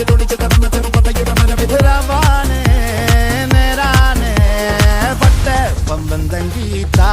തുടിച്ച് തുടിച്ച് കടന്ന ചെറുപതയുടെ മനവിധുരമാണ് നേരാണ് പട്ട പമ്പന്തങ്കീത്താ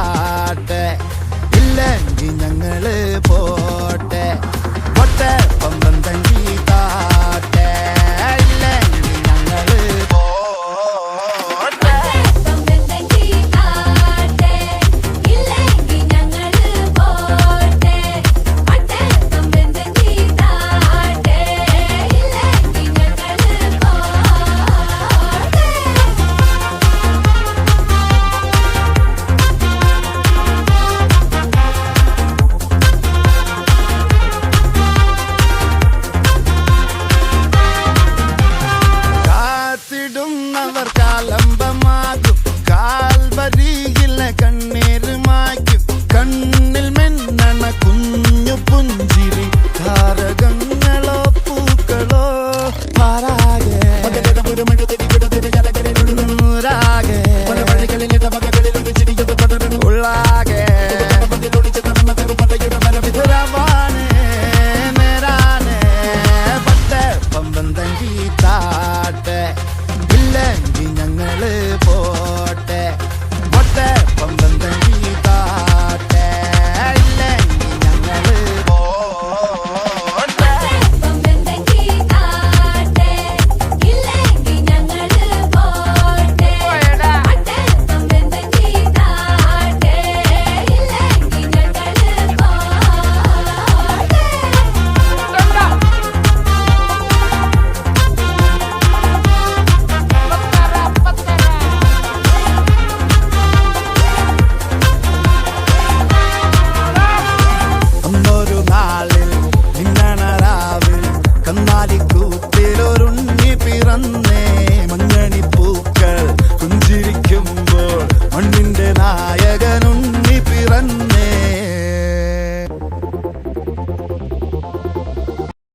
quita. கண்